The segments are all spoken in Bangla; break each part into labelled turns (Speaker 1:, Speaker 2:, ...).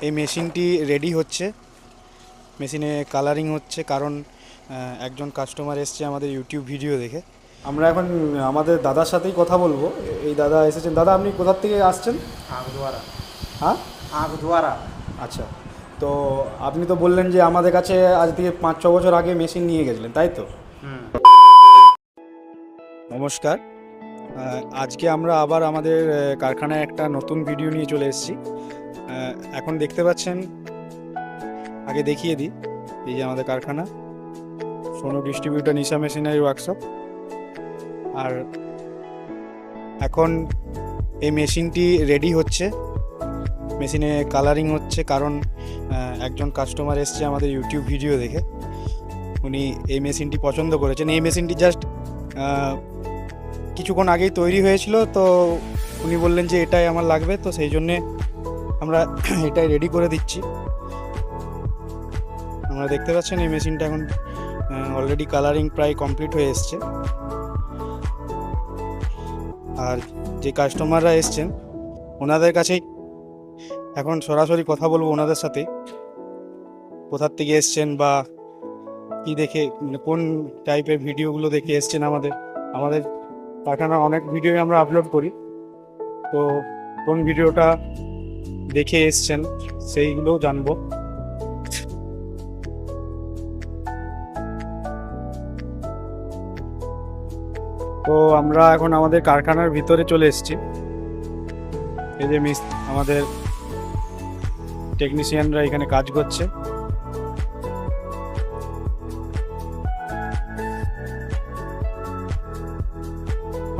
Speaker 1: এই মেশিনটি রেডি হচ্ছে। মেশিনে কালারিং হচ্ছে কারণ একজন কাস্টমার এসছে আমাদের ইউটিউব ভিডিও দেখে। আমরা এখন আমাদের দাদার সাথেই কথা বলব। এই দাদা এসেছেন। দাদা আপনি কোথার থেকে আসছেন?
Speaker 2: আগদুয়ারা
Speaker 1: হ্যাঁ?
Speaker 2: আগদুয়ারা
Speaker 1: আচ্ছা। তো আপনি তো বললেন যে আমাদের কাছে আজ থেকে পাঁচ ছ বছর আগে মেশিন নিয়ে গেছিলেন তাই তো?
Speaker 2: হুম।
Speaker 1: নমস্কার। আজকে আমরা আবার আমাদের কারখানায় একটা নতুন ভিডিও নিয়ে চলে এসেছি। এখন দেখতে পাচ্ছেন, আগে দেখিয়ে দিই, এই যে আমাদের কারখানা। Sonu distributor Nisha machinery workshop আর এখন এই মেশিনটি রেডি হচ্ছে। মেশিনে কালারিং হচ্ছে, কারণ একজন কাস্টমার এসছে আমাদের ইউটিউব ভিডিও দেখে। উনি এই মেশিনটি পছন্দ করেছেন। এই মেশিনটি জাস্ট কিছুক্ষণ আগেই তৈরি হয়েছিল, তো উনি বললেন যে এটাই আমার লাগবে, তো সেই জন্যে আমরা এটাই রেডি করে দিচ্ছি। আমরা দেখতে পাচ্ছেন এই মেশিনটা এখন অলরেডি কালারিং প্রায় কমপ্লিট হয়ে এসছে। আর যে কাস্টমাররা এসছেন, ওনাদের কাছেই এখন সরাসরি কথা বলব ওনাদের সাথে। কোথার থেকে এসছেন বা কি দেখে মানে কোন টাইপের ভিডিওগুলো দেখে এসছেন আমাদের? আমাদের কারখানার অনেক ভিডিও আমরা আপলোড করি। তো কোন ভিডিওটা দেখে এসছেন সেইগুলো জানব। তো আমরা এখন আমাদের কারখানার ভিতরে চলে এসেছি। এই যে মিস, আমাদের টেকনিশিয়ানরা এখানে কাজ করছে।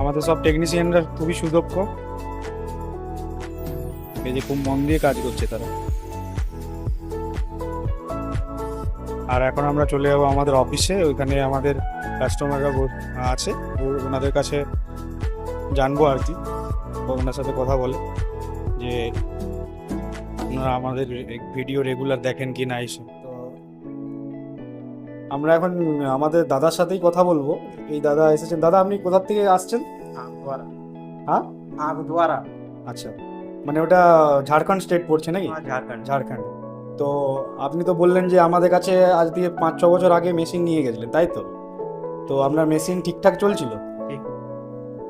Speaker 1: আমাদের সব টেকনিশিয়ানরা খুবই সুদক্ষ। এই যে খুব মন দিয়ে কাজ করছে তারা। আর এখন আমরা চলে যাব আমাদের অফিসে ওইখানে আমাদের কাস্টমাররা আছে। ওনাদের কাছে জানব আর কি। ওনার সাথে কথা বলে যে ওনারা আমাদের ভিডিও রেগুলার দেখেন কি না এইসব। তো আমরা এখন আমাদের দাদার সাথেই কথা বলব। এই দাদা এসেছেন। দাদা আপনি কোথার থেকে আসছেন? হ্যাঁ?
Speaker 2: আগদুয়ারা
Speaker 1: আচ্ছা। মানে ওটা ঝাড়খণ্ড স্টেট পড়ছে নাকি?
Speaker 2: ঝাড়খণ্ড।
Speaker 1: ঝাড়খণ্ড। তো আপনি তো বললেন যে আমাদের কাছে আজ দিয়ে পাঁচ ছ বছর আগে মেশিন নিয়ে গেছিলেন তাই তো? তো আপনার মেশিন ঠিকঠাক চলছিল?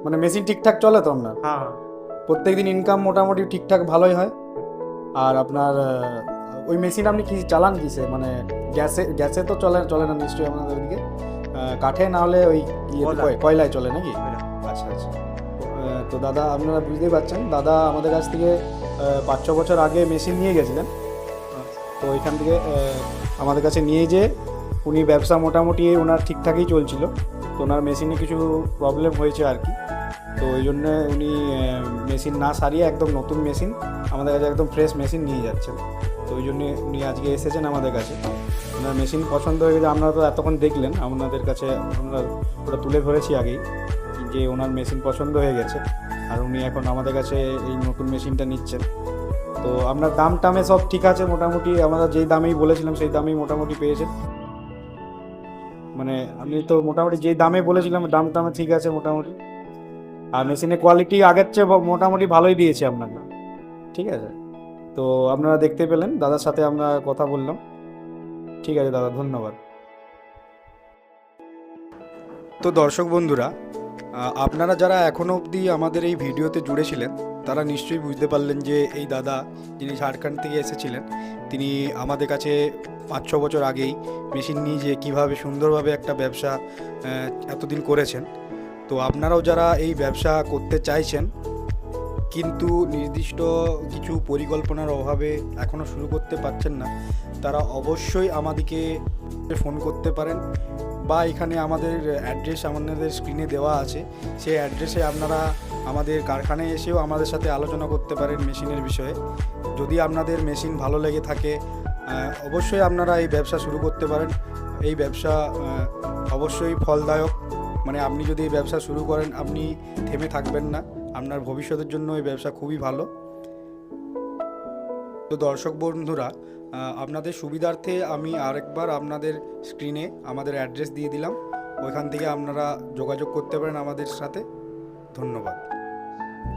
Speaker 1: মানে মেশিন ঠিকঠাক চলে তো আপনার?
Speaker 2: হ্যাঁ।
Speaker 1: প্রত্যেকদিন ইনকাম মোটামুটি ঠিকঠাক ভালোই হয়। আর আপনার ওই মেশিন আপনি কি চালান কিসে? মানে গ্যাসে গ্যাসে তো চলে চলে না নিশ্চয়ই আপনাদের ওইদিকে কাঠে না হলে ওই
Speaker 2: কয়লা।
Speaker 1: কয়লায়। চলে নাকি? তো দাদা, আপনারা বুঝতেই পারছেন, দাদা আমাদের কাছ থেকে পাঁচ ছ বছর আগে মেশিন নিয়ে গেছিলেন। তো ওইখান থেকে আমাদের কাছে নিয়ে যে উনি ব্যবসা মোটামুটি ওনার ঠিকঠাকই চলছিল। তো ওনার মেশিনে কিছু প্রবলেম হয়েছে আর কি। তো ওই জন্য উনি মেশিন না সারিয়ে একদম নতুন মেশিন, আমাদের কাছে একদম ফ্রেশ মেশিন নিয়ে যাচ্ছেন। তো ওই জন্য উনি আজকে এসেছেন আমাদের কাছে। ওনার মেশিন পছন্দ হয়ে গেছে, আপনারা তো এতক্ষণ দেখলেন, আপনাদের কাছে আমরা ওটা তুলে ধরেছি আগেই, যে ওনার মেশিন পছন্দ হয়ে গেছে। আর উনি এখন আমাদের কাছে এই নতুন মেশিনটা নিচ্ছেন। তো আপনার দাম টামে সব ঠিক আছে, মোটামুটি আমরা যেই দামেই বলেছিলাম সেই দামেই মোটামুটি পেয়েছেন মানে আমি তো মোটামুটি যেই দামে বলেছিলাম দাম টামে ঠিক আছে মোটামুটি। আর মেশিনের কোয়ালিটি আগের চেয়ে মোটামুটি ভালোই দিয়েছে আপনাকে ঠিক আছে? তো আপনারা দেখতে পেলেন, দাদার সাথে আমরা কথা বললাম। ঠিক আছে দাদা, ধন্যবাদ। তো দর্শক বন্ধুরা আপনারা যারা এখনও অবধি আমাদের এই ভিডিওতে জুড়েছিলেন তারা নিশ্চয়ই বুঝতে পারলেন যে এই দাদা যিনি ঝাড়খণ্ড থেকে এসেছিলেন, তিনি আমাদের কাছে পাঁচ ছ বছর আগেই মেশিন নিয়ে যে কীভাবে সুন্দরভাবে একটা ব্যবসা এতদিন করেছেন। তো আপনারাও যারা এই ব্যবসা করতে চাইছেন, কিন্তু নির্দিষ্ট কিছু পরিকল্পনার অভাবে এখনও শুরু করতে পারছেন না, তারা অবশ্যই আমাদেরকে ফোন করতে পারেন বা এখানে আমাদের অ্যাড্রেস আমাদের স্ক্রিনে দেওয়া আছে। সেই অ্যাড্রেসে আপনারা আমাদের কারখানায় এসেও আমাদের সাথে আলোচনা করতে পারেন মেশিনের বিষয়ে। যদি আপনাদের মেশিন ভালো লেগে থাকে অবশ্যই আপনারা এই ব্যবসা শুরু করতে পারেন। এই ব্যবসা অবশ্যই ফলদায়ক। মানে আপনি যদি এই ব্যবসা শুরু করেন, আপনি থেমে থাকবেন না। আপনার ভবিষ্যতের জন্য এই ব্যবসা খুবই ভালো। তো দর্শক বন্ধুরা আপনাদের সুবিধার্থে আমি আরেকবার আপনাদের স্ক্রিনে আমাদের অ্যাড্রেস দিয়ে দিলাম। ওইখান থেকে আপনারা যোগাযোগ করতে পারেন আমাদের সাথে। ধন্যবাদ।